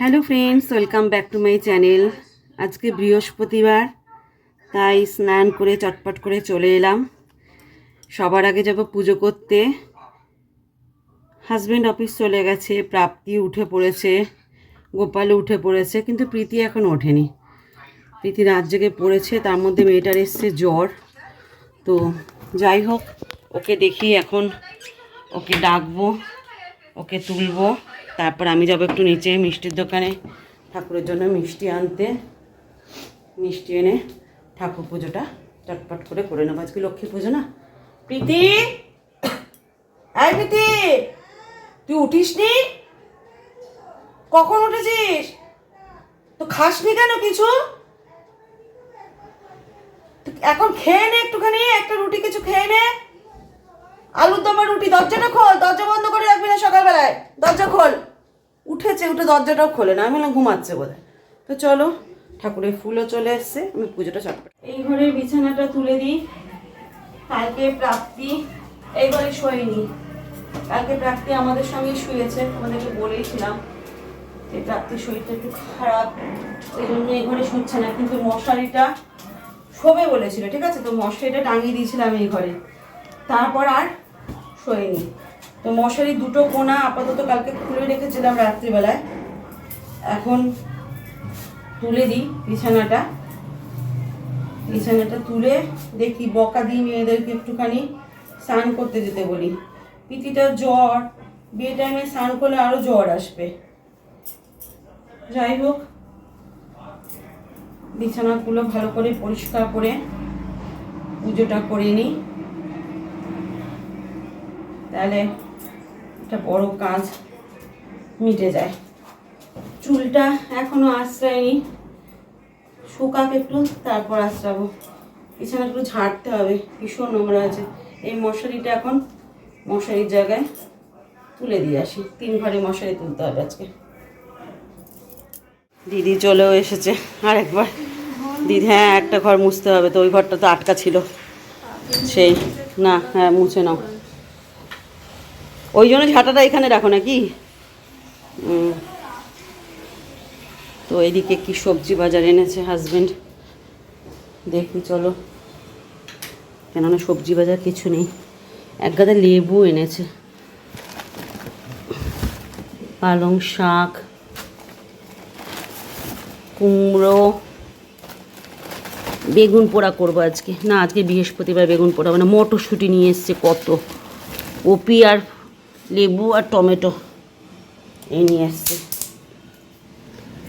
Hello friends, welcome back to my channel. আজকে বৃহস্পতিবার, তাই স্নান করে চটপট করে চলে এলাম। সবার আগে যাব পুজো করতে। হাজব্যান্ড অফিস চলে গেছে, প্রাপ্তি উঠে পড়েছে, গোপালও উঠে পড়েছে, কিন্তু প্রীতি এখন ওঠেনি। প্রীতি রাত জেগে পড়েছে, তার মধ্যে মেয়েটার এসছে জ্বর। তো যাই হোক, ওকে দেখি এখন, ওকে ডাকবো। ওকে তুলবো। তারপর আমি যাব একটু নিচে মিষ্টির দোকানে। ঠাকুরের জন্য মিষ্টি আনতে। মিষ্টি এনে ঠাকুর পুজোটা চটপট করে করে নেব। আজকে লক্ষ্মী পুজো না? প্রীতি! আয় প্রীতি! তুই উঠিস নি? কখন উঠেছিস? তো খাসনি কেন কিছু? এখন খেয়ে নে একটুখানি, একটা রুটি কিছু খেয়ে নে। আলুর দমা রুটি দরজাটা খোল, দরজা বন্ধ করে রাখবি না সকালবেলায়। দরজা খোল। উঠেছে, উঠে দরজাটাও খোলে না, আমি বললাম ঘুমাচ্ছে বোধহয়। তো চলো, ঠাকুরের ফুলও চলে এসছে, আমি পুজোটা চটপট এই ঘরের বিছানাটা তুলে দিই। কালকে প্রাপ্তি এই ঘরে শোয়নি। কালকে প্রাপ্তি আমাদের সঙ্গে শুয়েছে, তোমাদেরকে বলেইছিলাম যে প্রাপ্তির শরীরটা একটু খারাপ, ওই জন্য এই ঘরে শুচ্ছে না। কিন্তু মশারিটা শোবে বলেছিল, ঠিক আছে? তো মশারিটা টাঙিয়ে দিয়েছিলাম এই ঘরে। তারপর আর শোয়নি। তো মশারি দুটো কোনা আপাতত কালকে খুলে রেখেছিলাম রাত্রিবেলায়। এখন তুলে দিই বিছানাটা। বিছানাটা তুলে দেখি বকা দিই মেয়েদেরকে একটুখানি স্নান করতে যেতে বলি। পিতিটার জ্বর বিয়ে টাইমে স্নান করলে আরও জ্বর আসবে। যাই হোক, বিছানাগুলো ভালো করে পরিষ্কার করে পুজোটা করে নিই। তাহলে একটা বড় কাজ মিটে যায়। চুলটা এখনও আশ্রয়নি। শুকাক একটু, তারপর আশ্রাবো। বিছানা একটু ঝাড়তে হবে। ভীষণ নোংরা আছে এই মশারিটা এখন মশারির জায়গায় তুলে দিয়ে আসি। তিন ঘরে মশারি তুলতে হবে আজকে। দিদি চলেও এসেছে আরেকবার। দিদি হ্যাঁ একটা ঘর মুছতে হবে। তো ওই ঘরটা তো আটকা ছিল। সেই, না হ্যাঁ মুছে নাও। ওই জন্য ঝাঁটাটা এখানে রাখো নাকি। তো এদিকে কি সবজি বাজার এনেছে হাজবেন্ড দেখি, চলো। কেননা সবজি বাজার কিছু নেই। এক গাদা লেবু এনেছে। পালং শাক, কুমড়ো। বেগুন পোড়া করব আজকে। না, আজকে বৃহস্পতিবার বেগুন পোড়া। মানে মটরশুঁটি নিয়ে এসছে কত। কপি আর লেবু আর টমেটো, এই নিয়ে এসছে।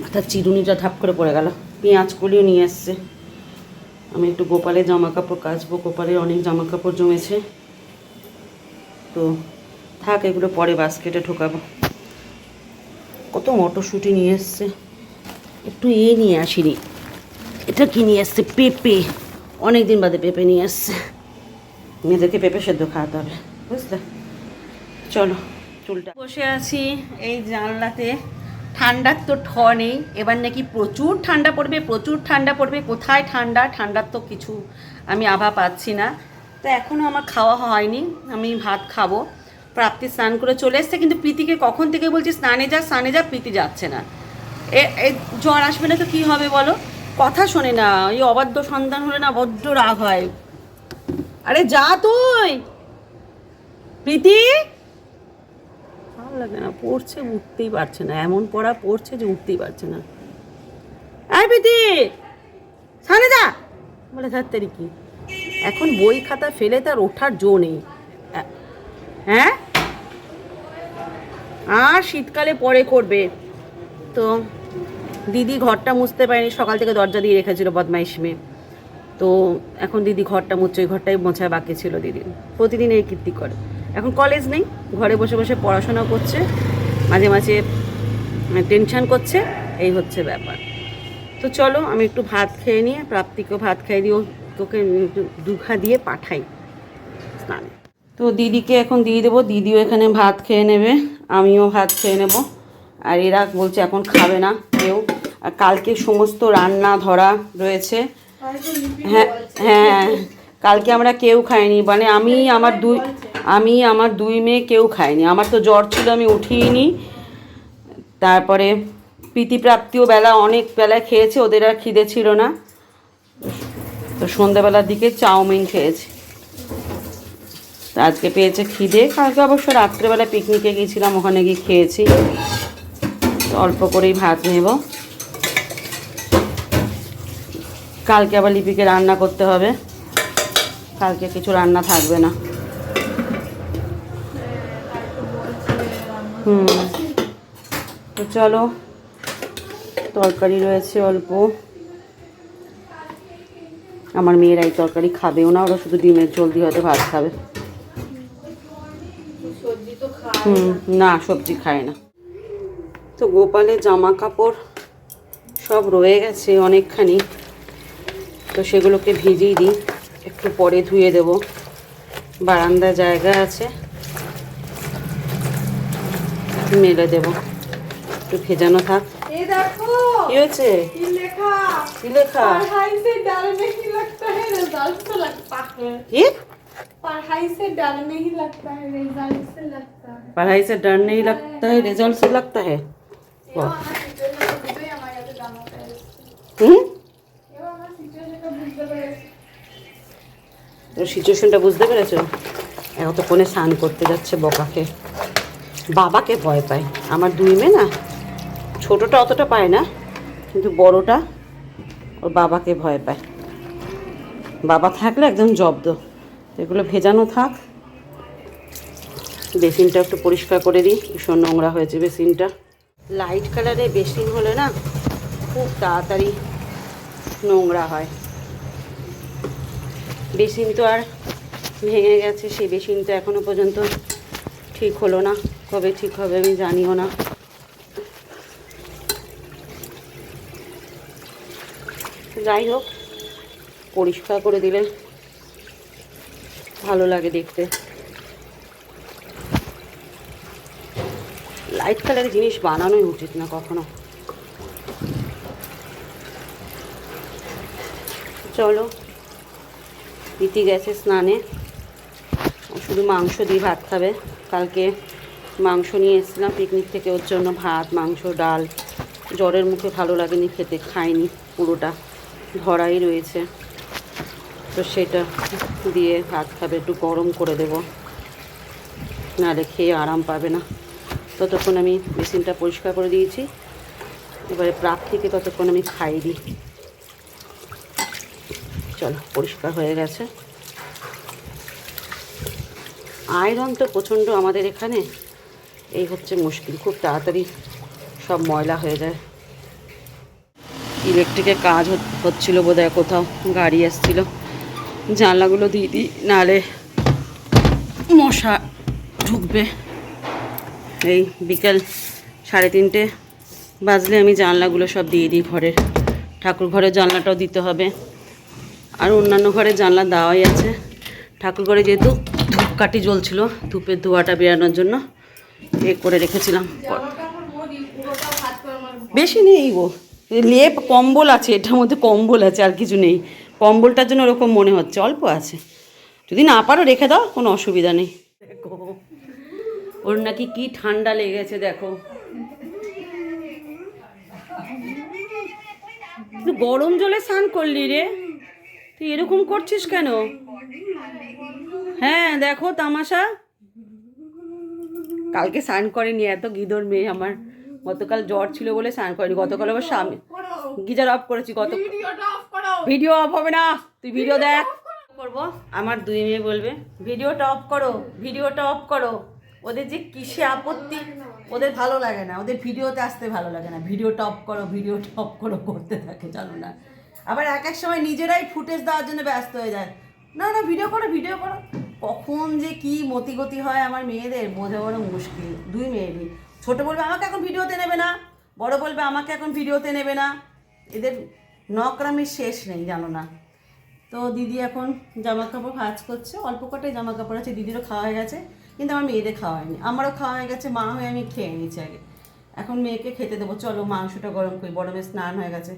মাথার চিরুনিটা ধাপ করে পড়ে গেল। পেঁয়াজ কলিও নিয়ে এসছে। আমি একটু গোপালের জামা কাপড় কাচবো, গোপালের অনেক জামা কাপড় জমেছে। তো থাক, এগুলো পরে বাস্কেটে ঢোকাবো। কত মটরশুঁটি নিয়ে এসছে। একটু এ নিয়ে আসিনি। এটা কি নিয়ে এসছে? পেঁপে। অনেক দিন বাদে পেঁপে নিয়ে এসছে। মেয়েদেরকে পেঁপে সেদ্ধ খাওয়াতে হবে, বুঝলে? চলো, চুলটা। বসে আছি এই জানলাতে। ঠান্ডার তো ঠ নেই, এবার নাকি প্রচুর ঠান্ডা পড়বে, প্রচুর ঠান্ডা পড়বে। কোথায় ঠান্ডা? ঠান্ডার তো কিছু আমি আভা পাচ্ছি না। তো এখনও আমার খাওয়া হয়নি, আমি ভাত খাব। প্রাপ্তি স্নান করে চলে এসছে, কিন্তু প্রীতিকে কখন থেকে বলছি, স্নানে যা স্নানে যা, প্রীতি যাচ্ছে না। এ জ্বর আসবে না তো কী হবে বলো? কথা শোনে না ওই অবাধ্য সন্তান হলে না বড্ড রাগ হয়। আরে যা তুই! প্রীতি! ভালো লাগে না, পড়ছে উঠতেই পারছে না, এমন পড়া পড়ছে যে উঠতেই পারছে না। যা বলে কি? এখন বই খাতা ফেলে তার ওঠার জো নেই। হ্যাঁ? আর শীতকালে পরে করবে। তো দিদি ঘরটা মুছতে পারেনি, সকাল থেকে দরজা দিয়ে রেখেছিল বদমাইশ মেয়ে। তো এখন দিদি ঘরটা মুছছে, ওই ঘরটাই মোছায় বাকি ছিল দিদি প্রতিদিন এই কীর্তি করে। এখন কলেজ নেই ঘরে বসে বসে পড়াশোনা করছে মাঝে মাঝে টেনশান করছে এই হচ্ছে ব্যাপার। তো চলো আমি একটু ভাত খেয়ে নিয়ে প্রাপ্তিকেও ভাত দিও তোকে একটু দুঘা দিয়ে পাঠাই স্নানে। তো দিদিকে এখন দিয়ে দেবো দিদিও এখানে ভাত খেয়ে নেবে আমিও ভাত খেয়ে নেব। আর এরা বলছে এখন খাবে না কেউ। আর কালকে সমস্ত রান্না ধরা রয়েছে। হ্যাঁ হ্যাঁ কালকে আমরা কেউ খাইনি মানে আমি আমার দুই আমি, আমার দুই মেয়ে কেউ খাইনি আমার তো জ্বর ছিল, আমি উঠিনি তারপরে প্রীতিপ্রাপ্তিও বেলা, অনেক বেলায় খেয়েছে, ওদের আর খিদে ছিল না। তো সন্ধ্যাবেলার দিকে চাউমিন খেয়েছি। আজকে পেয়েছে খিদে, কালকে অবশ্য রাত্রেবেলা পিকনিকে গিয়েছিলাম, ওখানে গিয়ে খেয়েছি। অল্প করেই ভাত নেব। কালকে আবার লিপিকে রান্না করতে হবে। কালকে কিছু রান্না থাকবে না। হুম। তো চলো তরকারি রয়েছে অল্প। আমার মেয়েরা এই তরকারি খাবেও না ওরা শুধু ডিমের ঝোল দিয়ে হয়তো ভাত খাবে। হুম না সবজি খায় না। তো গোপালের জামা কাপড় সব রয়ে গেছে অনেকখানি। তো সেগুলোকে ভিজিয়ে দিই একটু পরে ধুয়ে দেব। বারান্দা জায়গা আছে। মেলে দেব একটু ভেজানো থাক ये देखो কি হয়েছে ये लिखा কি লেখা पढ़ाई से डर नहीं लगता है रिजल्ट से लगता है কি पढ़ाई से डर नहीं लगता है रिजल्ट से लगता है पढ़ाई से डर नहीं लगता है रिजल्ट से लगता है এবার আমার সিচুয়েশনটা বুঝেই আমার কাছে জানা পেরেছে হুম এবার আমার সিচুয়েশনটা বুঝতে পেরেছে তো সিচুয়েশনটা বুঝতে পেরেছো এতক্ষণে স্নান করতে যাচ্ছে বকাকে বাবাকে ভয় পায়। আমার দুই মেয়ে না, ছোটটা অতটা পায় না, কিন্তু বড়টা ওর বাবাকে ভয় পায়। বাবা থাকলে একদম জব্দ। এগুলো ভেজানো থাক। বেসিনটা একটু পরিষ্কার করে দিই, ভীষণ নোংরা হয়েছে বেসিনটা। লাইট কালারে বেসিন হলে না খুব তাড়াতাড়ি নোংরা হয়। বেসিন তো আর ভেঙে গেছে, সেই বেসিনটা তো এখনও পর্যন্ত ঠিক হলো না। কবে ঠিক হবে আমি জানিও না। যাই হোক, পরিষ্কার করে দিলে ভালো লাগে দেখতে। লাইট কালারের জিনিস বানানোই উচিত না কখনো। চলো, ইতি গেছে স্নানে। শুধু মাংস দিয়ে ভাত খাবে। কালকে মাংস নিয়ে এসেছিলাম পিকনিক থেকে, ওর জন্য ভাত, মাংস, ডাল। জ্বরের মুখে ভালো লাগেনি খেতে খায়নি পুরোটা, ধরাই রয়েছে। তো সেটা দিয়ে ভাত খাবে, একটু গরম করে দেব। নাহলে খেয়ে আরাম পাবে না। ততক্ষণ আমি মেশিনটা পরিষ্কার করে দিয়েছি। এবারে প্রাপ্তিকে ততক্ষণ আমি খাইয়ে দিই চলো, পরিষ্কার হয়ে গেছে। আয়রন তো প্রচণ্ড আমাদের এখানে। এই হচ্ছে মুশকিল, খুব তাড়াতাড়ি সব ময়লা হয়ে যায়। ইলেকট্রিকের কাজ হচ্ছিল বোধহয় কোথাও, গাড়ি এসছিল। জানলাগুলো দিয়ে দিই নাহলে মশা ঢুকবে। এই বিকেল সাড়ে তিনটে বাজলে আমি জানলাগুলো সব দিয়ে দিই ঘরের। ঠাকুর ঘরের জানলাটাও দিতে হবে। আর অন্যান্য ঘরে জানলা দেওয়াই আছে। ঠাকুর ঘরে যেহেতু ধূপকাঠি জ্বলছিল, ধূপের ধোঁয়াটা বেরানোর জন্য। এ করে রেখেছিলাম। বেশি নেই গো। লেপ কম্বল আছে এটার মধ্যে কম্বল আছে আর কিছু নেই। কম্বলটার জন্য ওরকম মনে হচ্ছে অল্প আছে। যদি না পারো রেখে দাও কোনো অসুবিধা নেই। দেখো। ওর নাকি কি ঠান্ডা লেগেছে দেখো। তুই গরম জলে স্নান করলি রে। তুই এরকম করছিস কেন? হ্যাঁ দেখো তামাশা। কালকে স্নান করেনি এত গিদর মেয়ে আমার। গতকাল জ্বর ছিল বলে স্নান করেনি। গতকাল আবার স্বামী গিজার অফ করেছি। গত ভিডিও অফ হবে না। তুই ভিডিও দেখ। করব? আমার দুই মেয়ে বলবে ভিডিওটা অফ করো। ভিডিওটা অফ করো। ওদের যে কিসে আপত্তি ওদের ভালো লাগে না। ওদের ভিডিওতে আসতে ভালো লাগে না। ভিডিও টপ করো ভিডিও টপ করো করতে থাকে জানো না। আবার এক এক সময় নিজেরাই ফুটেজ দেওয়ার জন্য ব্যস্ত হয়ে যায়। না না ভিডিও করো ভিডিও করো। কখন যে কি মতিগতি হয় আমার মেয়েদের, বোঝা বড় মুশকিল। দুই মেয়েরই ছোট বলবে, আমাকে এখন ভিডিওতে নেবে না। বড় বলবে, আমাকে এখন ভিডিওতে নেবে না। এদের নকরামির শেষ নেই, জানো না। তো দিদি এখন জামা কাপড় ভাজ করছে। অল্প কটাই জামা কাপড় আছে, দিদিরও খাওয়া হয়ে গেছে, কিন্তু আমার মেয়েদের খাওয়া হয়নি। আমারও খাওয়া হয়ে গেছে, মা হয়ে আমি খেয়ে নিয়েছি আগে। এখন মেয়েকে খেতে দেবো। চলো মাংসটা গরম করি, বড় মেয়ে স্নান হয়ে গেছে।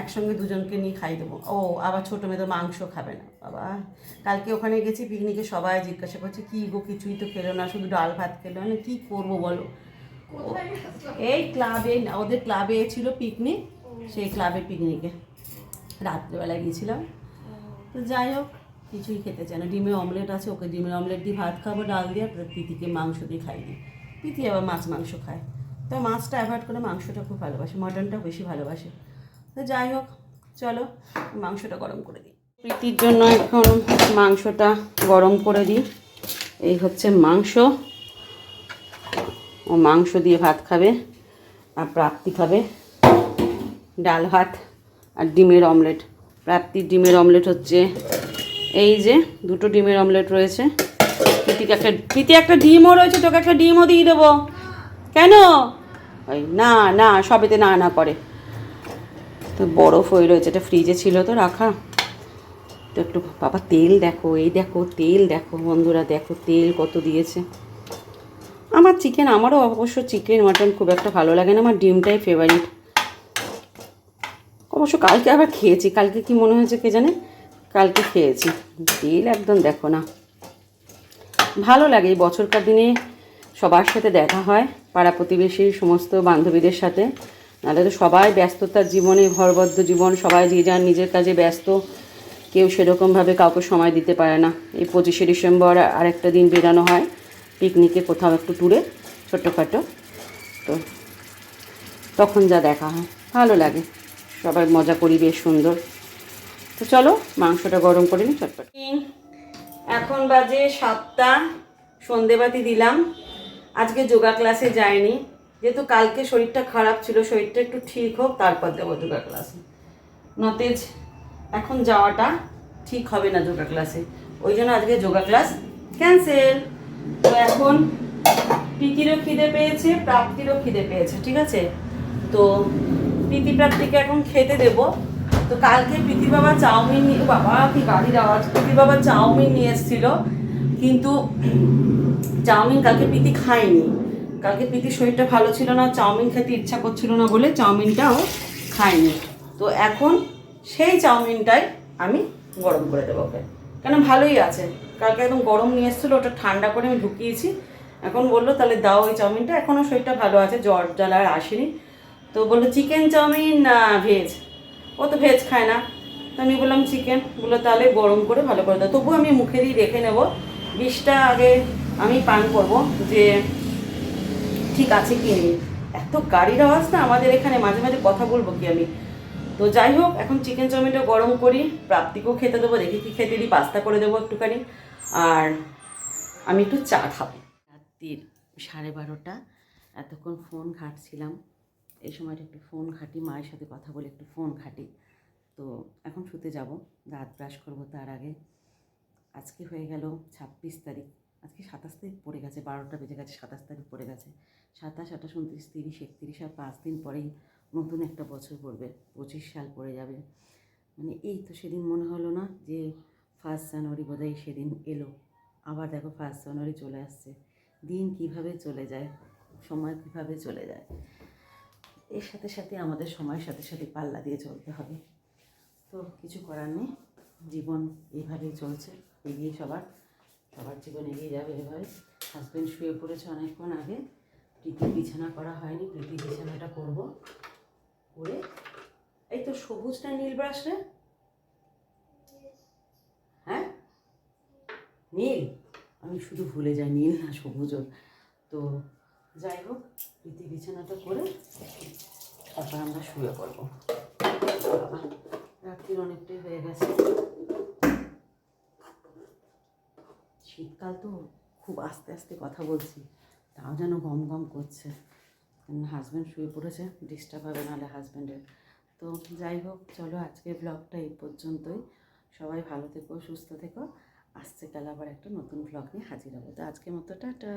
একসঙ্গে দুজনকে নিয়ে খাই দেবো। ও আবার ছোটো মেয়ে তো মাংস খাবে না। বাবা কালকে ওখানে গেছি পিকনিকে সবাই জিজ্ঞাসা করছে কী গো কিছুই তো খেলো না শুধু ডাল ভাত খেলো মানে কী করব বলো? এই ক্লাবে ওদের ক্লাবে ছিল পিকনিক সেই ক্লাবে পিকনিকে। রাত্রেবেলা গিয়েছিলাম। তো যাই হোক কিছুই খেতে চায় না। ডিমের অমলেট আছে ওকে ডিমের অমলেট দিয়ে ভাত খাব ডাল দিয়ে আর পিতিকে মাংস দিয়ে খাই দিই। পিতি আবার মাছ মাংস খায়। তো মাছটা অ্যাভয়েড করে মাংসটা খুব ভালোবাসে মটনটা বেশি ভালোবাসে। তো যাই হোক, চলো মাংসটা গরম করে দিই। প্রীতির জন্য এখন মাংসটা গরম করে দিই। এই হচ্ছে মাংস। ও মাংস দিয়ে ভাত খাবে আর প্রাপ্তি খাবে। ডাল ভাত আর ডিমের অমলেট। প্রাপ্তির ডিমের অমলেট হচ্ছে এই যে, দুটো ডিমের অমলেট রয়েছে। প্রীতিকে একটা প্রীতি একটা ডিমও রয়েছে, তোকে একটা ডিমও দিয়ে দেবো। কেন? ওই না না, সবেতে না না করে। তো বরফ হয়ে রয়েছে, এটা ফ্রিজে ছিল তো রাখা। তো একটু, বাবা, তেল দেখো, এই দেখো, তেল দেখো বন্ধুরা, দেখো তেল কত দিয়েছে। আমার চিকেন আমারও অবশ্য চিকেন মাটন খুব একটা ভালো লাগে না, আমার ডিমটাই ফেভারিট অবশ্য কালকে আবার খেয়েছি, কালকে কি মনে হয়েছে কে জানে? কালকে খেয়েছি। তেল একদম দেখো না। ভালো লাগে, এই বছরকার দিনে সবার সাথে দেখা হয়, পাড়া প্রতিবেশী সমস্ত বান্ধবীদের সাথে। নাহলে তো সবাই ব্যস্ততার জীবনে, ঘরবদ্ধ জীবন, সবাই যে যার নিজের কাজে ব্যস্ত, কেউ সেরকমভাবে কাউকে সময় দিতে পারে না। এই পঁচিশে ডিসেম্বর আরেকটা দিন বেরানো হয়, পিকনিকে কোথাও একটু ট্যুরে ছোটোখাটো। তো তখন যা দেখা হয়, ভালো লাগে। সবাই মজা করি, বেশ সুন্দর। তো চলো, মাংসটা গরম করে নিই, চটপট। এখন বাজে সাতটা, সন্ধেবাতি দিলাম। আজকে যোগা ক্লাসে যাইনি। যেহেতু কালকে শরীরটা খারাপ ছিল, শরীরটা একটু ঠিক হোক, তারপর দেবো যোগা ক্লাসে নতেজ, এখন যাওয়াটা ঠিক হবে না যোগা ক্লাসে ওই জন্য আজকে যোগা ক্লাস ক্যান্সেল তো এখন প্রীতিরও খিদে পেয়েছে, প্রাপ্তিরও খিদে পেয়েছে, ঠিক আছে? তো প্রীতি প্রাপ্তিকে এখন খেতে দেব। তো কালকে প্রীতির বাবা চাউমিন নিয়ে বাবা, কি গাড়ির আওয়াজ। প্রীতির বাবা চাউমিন নিয়ে এসেছিল, কিন্তু চাউমিন কালকে প্রীতি খায়নি। কালকে প্রীতির শরীরটা ভালো ছিল না, চাউমিন খেতে ইচ্ছা করছিল না বলে চাউমিনটাও খায়নি তো এখন সেই চাউমিনটাই আমি গরম করে দেবো ওকে। কেন ভালোই আছে। কালকে একদম গরম নিয়ে এসেছিল, ওটা ঠান্ডা করে আমি ঢুকিয়েছি। এখন বলল, তাহলে দাও ওই চাউমিনটা। এখনও শরীরটা ভালো আছে, জ্বর জ্বালা আর আসেনি। তো বলল, চিকেন চাউমিন না, ভেজ? ও তো ভেজ খায় না। তো আমি বললাম, চিকেন। বলল, তাহলে গরম করে ভালো করে দাও। তবুও আমি মুখে দিয়ে রেখে নেব। বিষটা আগে আমি পান করব যে ঠিক আছে কি নেই? এত গাড়ির আওয়াজ না আমাদের এখানে মাঝে মাঝে কথা বলব কি আমি? তো যাই হোক, এখন চিকেন চাউমিনটা গরম করি, প্রাপ্তিকেও খেতে দেবো, দেখি কি খেতে দিই পাস্তা করে দেবো একটুখানি। আর আমি একটু চা খাব। রাত্রির সাড়ে বারোটা, এতক্ষণ ফোন ঘাঁটছিলাম। এই সময়টা একটু ফোন ঘাঁটি, মায়ের সাথে কথা বলে একটু ফোন ঘাঁটি। তো এখন শুতে যাব, দাঁত ব্রাশ করব তার আগে। আজকে হয়ে গেল ছাব্বিশ তারিখ। আজকে সাতাশ তারিখ পড়ে গেছে, বারোটা বেজে গেছে, সাতাশ তারিখ পড়ে গেছে। সাতাশ, আঠাশ, উনত্রিশ, তিরিশ, একত্রিশ আর পাঁচ দিন পরেই নতুন একটা বছর পড়বে, পঁচিশ সাল পড়ে যাবে। মানে এই তো সেদিন মনে হলো না যে ফার্স্ট জানুয়ারি বোধহয় সেদিন এলো। আবার দেখো ফার্স্ট জানুয়ারি চলে আসছে। দিন কীভাবে চলে যায়, সময় কীভাবে চলে যায়, এর সাথে সাথে আমাদের সময়ের সাথে সাথে পাল্লা দিয়ে চলতে হবে। তো কিছু করার নেই, জীবন এইভাবেই চলছে, এগিয়ে সবার সবার জীবন এগিয়ে যাবে এভাবে হাজব্যান্ড শুয়ে পড়েছে অনেকক্ষণ আগে। প্রীতি বিছানা করা হয়নি, প্রীতি বিছানাটা করব। করে এই তো সবুজ না নীল ব্রাশ রে। হ্যাঁ? নীল? আমি শুধু ভুলে যাই, নীল না সবুজও তো যাই হোক, প্রীতি বিছানাটা করে তারপর আমরা শুয়ে পড়ব। রাত্রির অনেকটাই হয়ে গেছে। শীতকাল তো খুব আস্তে আস্তে কথা বলছি, তাও যেন গম গম করছে। হাজব্যান্ড শুয়ে পড়েছে ডিস্টার্ব হবে নাহলে হাজব্যান্ডের তো যাই হোক, চলো আজকের ব্লগটা এই পর্যন্তই। সবাই ভালো থেকো, সুস্থ থেকো। আসছে কাল আবার একটা নতুন ব্লগ নিয়ে হাজির হবে। তো আজকের মতো, টাটা।